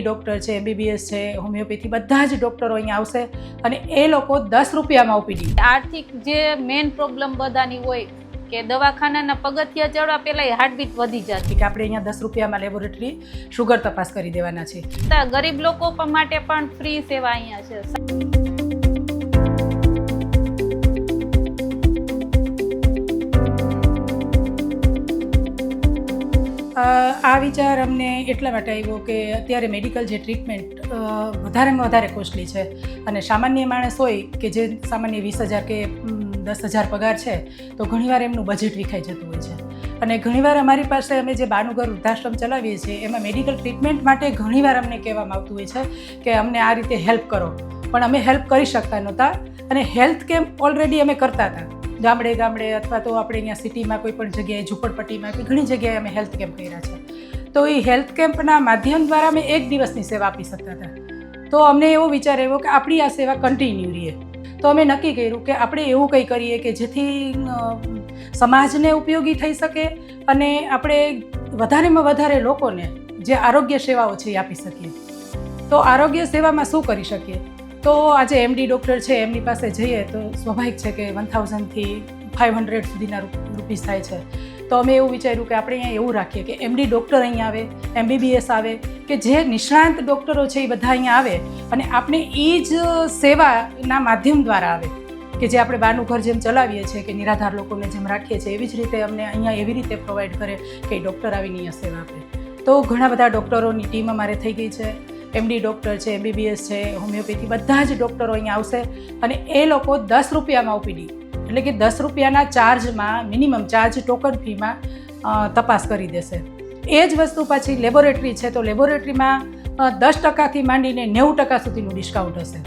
MD doctor છે MBBS છે homeopathy બધા જ ડૉક્ટરો અહીંયા આવશે અને એ લોકો દસ રૂપિયામાં ઓપીડી આર્થિક જે મેઇન પ્રોબ્લેમ બધાની હોય કે દવાખાનાના પગથિયા ચડવા પહેલાં હાર્ટબીટ વધી જતી કે આપણે અહીંયા દસ રૂપિયામાં લેબોરેટરી શુગર તપાસ કરી દેવાના છે. ગરીબ લોકો માટે પણ ફ્રી સેવા અહીંયા છે. આ વિચાર અમને એટલા માટે આવ્યો કે અત્યારે મેડિકલ જે ટ્રીટમેન્ટ વધારેમાં વધારે કોસ્ટલી છે. અને સામાન્ય માણસ હોય કે જે સામાન્ય વીસ હજાર કે દસ હજાર પગાર છે, તો ઘણીવાર એમનું બજેટ વિખાઈ જતું હોય છે. અને ઘણીવાર અમારી પાસે અમે જે બાનુગર વૃદ્ધાશ્રમ ચલાવીએ છીએ, એમાં મેડિકલ ટ્રીટમેન્ટ માટે ઘણીવાર અમને કહેવામાં આવતું હોય છે કે અમને આ રીતે હેલ્પ કરો. પણ અમે હેલ્પ કરી શકતા નહોતા અને હેલ્થ કેમ્પ ઓલરેડી અમે કરતા હતા. ગામડે ગામડે અથવા તો આપણે અહીંયા સિટીમાં કોઈ પણ જગ્યાએ, ઝૂંપડપટ્ટીમાં કે ઘણી જગ્યાએ અમે હેલ્થ કેમ્પ કર્યા છે. તો એ હેલ્થ કેમ્પના માધ્યમ દ્વારા અમે એક દિવસની સેવા આપી શકતા હતા. તો અમને એવો વિચાર આવ્યો કે આપણી આ સેવા કન્ટિન્યુ રહીએ. તો અમે નક્કી કર્યું કે આપણે એવું કંઈ કરીએ કે જેથી સમાજને ઉપયોગી થઈ શકે અને આપણે વધારેમાં વધારે લોકોને જે આરોગ્ય સેવાઓ છે એ આપી શકીએ. તો આરોગ્ય સેવામાં શું કરી શકીએ? તો આજે એમડી ડૉક્ટર છે, એમની પાસે જઈએ તો સ્વાભાવિક છે કે વન થાઉઝન્ડથી ફાઇવ હંડ્રેડ સુધીના રૂપીસ થાય છે. તો અમે એવું વિચાર્યું કે આપણે અહીંયા એવું રાખીએ કે એમડી ડૉક્ટર અહીંયા આવે એમબીબીએસ આવે, કે જે નિષ્ણાંત ડૉક્ટરો છે એ બધા અહીંયા આવે અને આપણે એ જ સેવાના માધ્યમ દ્વારા આવે. કે જે આપણે બહારનું ઘર જેમ ચલાવીએ છીએ, કે નિરાધાર લોકોને જેમ રાખીએ છીએ, એવી જ રીતે અમને અહીંયા એવી રીતે પ્રોવાઈડ કરે કે ડૉક્ટર આવીને અહીંયા સેવા આપે. તો ઘણા બધા ડૉક્ટરોની ટીમ અમારે થઈ ગઈ છે. એમડી ડૉક્ટર છે એમબીબીએસ છે હોમિયોપેથી બધા જ ડૉક્ટરો અહીંયા આવશે. અને એ લોકો દસ રૂપિયામાં ઓપીડી એટલે કે દસ રૂપિયાના ચાર્જમાં મિનિમમ ચાર્જ ટોકન ફીમાં તપાસ કરી દેશે. એ જ વસ્તુ પાછી લેબોરેટરી છે, તો લેબોરેટરીમાં દસ ટકાથી માંડીને નેવું ટકા સુધીનું ડિસ્કાઉન્ટ હશે.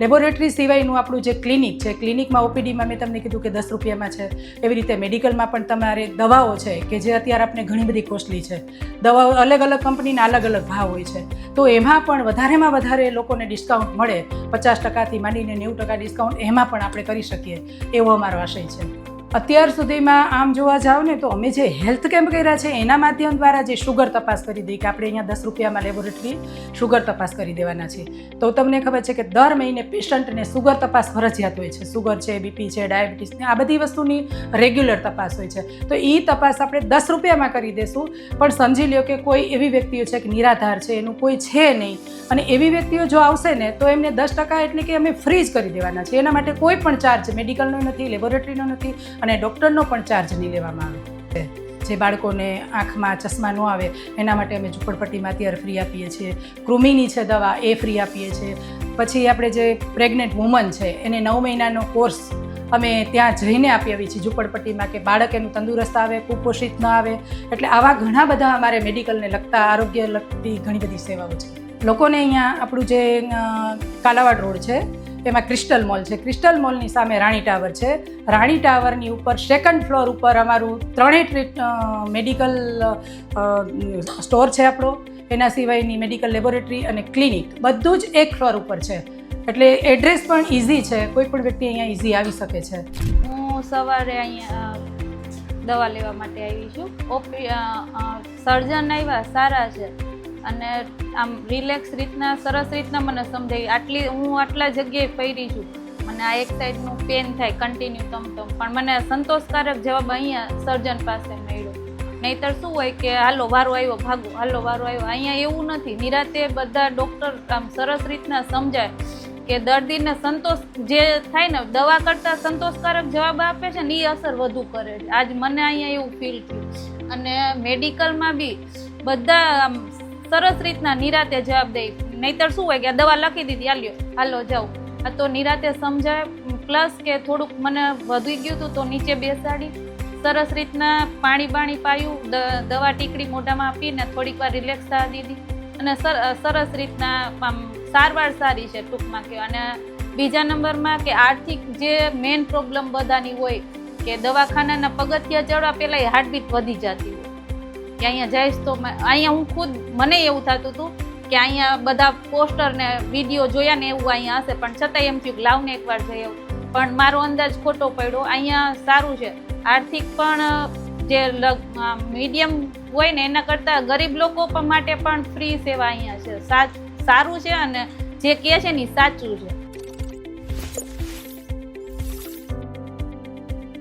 લેબોરેટરી સિવાયનું આપણું જે ક્લિનિક છે, ક્લિનિકમાં ઓપીડીમાં મેં તમને કીધું કે દસ રૂપિયામાં છે. એવી રીતે મેડિકલમાં પણ તમારે દવાઓ છે કે જે અત્યારે આપણે ઘણી બધી કોસ્ટલી છે. દવાઓ અલગ અલગ કંપનીના અલગ અલગ ભાવ હોય છે. તો એમાં પણ વધારેમાં વધારે લોકોને ડિસ્કાઉન્ટ મળે. પચાસ ટકાથી માંડીને નેવું ટકા ડિસ્કાઉન્ટ એમાં પણ આપણે કરી શકીએ. એવો અમારો આશય છે. અત્યાર સુધીમાં આમ જોવા જાઓ ને તો અમે જે હેલ્થ કેમ્પ કર્યા છે, એના માધ્યમ દ્વારા જે શુગર તપાસ કરી દઈએ કે આપણે અહીંયા દસ રૂપિયામાં લેબોરેટરી શુગર તપાસ કરી દેવાના છે. તો તમને ખબર છે કે દર મહિને પેશન્ટને શુગર તપાસ ફરજિયાત હોય છે. શુગર છે બીપી છે ડાયાબિટીસ ને આ બધી વસ્તુની રેગ્યુલર તપાસ હોય છે. તો એ તપાસ આપણે દસ રૂપિયામાં કરી દેશું. પણ સમજી લ્યો કે કોઈ એવી વ્યક્તિઓ છે કે નિરાધાર છે, એનું કોઈ છે નહીં. અને એવી વ્યક્તિઓ જો આવશે ને, તો એમને દસ ટકા એટલે કે અમે ફ્રી જ કરી દેવાના છે. એના માટે કોઈ પણ ચાર્જ મેડિકલનો નથી લેબોરેટરીનો નથી અને ડૉક્ટરનો પણ ચાર્જ નહીં લેવામાં આવે. જે બાળકોને આંખમાં ચશ્મા ન આવે, એના માટે અમે ઝૂંપડપટ્ટીમાં અત્યારે ફ્રી આપીએ છીએ. કૃમિની છે દવા, એ ફ્રી આપીએ છીએ. પછી આપણે જે પ્રેગ્નેન્ટ વુમન છે, એને નવ મહિનાનો કોર્સ અમે ત્યાં જઈને આપી આવી છીએ ઝૂંપડપટ્ટીમાં કે બાળક એનું તંદુરસ્ત આવે, કુપોષિત ન આવે. એટલે આવા ઘણા બધા અમારે મેડિકલને લગતા આરોગ્ય લગતી ઘણી બધી સેવાઓ છે. લોકોને અહીંયા આપણું જે કાલાવાડ રોડ છે એમાં ક્રિસ્ટલ મોલ છે. ક્રિસ્ટલ મોલની સામે રાણી ટાવર છે. રાણી ટાવરની ઉપર સેકન્ડ ફ્લોર ઉપર અમારું ત્રણેય ટ્રીટ મેડિકલ સ્ટોર છે આપણો. એના સિવાયની મેડિકલ લેબોરેટરી અને ક્લિનિક બધું જ એક ફ્લોર ઉપર છે. એટલે એડ્રેસ પણ ઇઝી છે. કોઈ પણ વ્યક્તિ અહીંયા ઇઝી આવી શકે છે. હું સવારે અહીંયા દવા લેવા માટે આવી છું. ઓપી સર્જન આવ્યા, સારા છે. અને આમ રિલેક્સ રીતના, સરસ રીતના મને સમજાવી આટલી, હું આટલા જગ્યાએ ફરી છું. મને આ એક સાઈડનું પેન થાય કન્ટિન્યુ તમ પણ મને સંતોષકારક જવાબ અહીંયા સર્જન પાસે મળ્યો. નહીતર શું હોય કે, હાલો, વારો આવ્યો, ભાગો. હાલો, વારો આવ્યો. અહીંયા એવું નથી. નિરાતે બધા ડૉક્ટર આમ સરસ રીતના સમજાય કે દર્દીને સંતોષ, જે થાય ને, દવા કરતાં સંતોષકારક જવાબ આપે છે ને એ અસર વધુ કરે છે. આજ મને અહીંયા એવું ફીલ થયું. અને મેડિકલમાં બી બધા આમ સરસ રીતના નિરાતે જવાબ દે. નહીતર શું હોય કે દવા લખી દીધી, હાલ્યો. હાલો જાઉં આ તો નિરાતે સમજાય. પ્લસ કે થોડુંક મને વધી ગયું હતું તો નીચે બેસાડી. સરસ રીતના પાણી બાણી પાયું દવા ટીકડી મોઢામાં આપીને થોડીક વાર રિલેક્સ થવા દીધી. અને સર સરસ રીતના આમ સારવાર સારી છે ટૂંકમાં કે અને બીજા નંબરમાં કે આર્થિક જે મેઇન પ્રોબ્લેમ બધાની હોય કે દવાખાનાના પગથિયા ચડવા પહેલાં હાર્ટબીટ વધી જતી હોય. કે અહીંયા જઈશ તો અહીંયા હું ખુદ, મને એવું થતું હતું કે અહીંયા બધા પોસ્ટર ને વીડિયો જોયા ને એવું અહીંયા હશે, પણ છતાંય એમ થયું લાવને એકવાર જઈ આવું. પણ મારો અંદાજ ખોટો પડ્યો. અહીંયા સારું છે. આર્થિક પણ જે મીડિયમ હોય ને એના કરતાં ગરીબ લોકો માટે પણ ફ્રી સેવા અહીંયા છે. સારું છે અને જે કહે છે ને સાચું છે.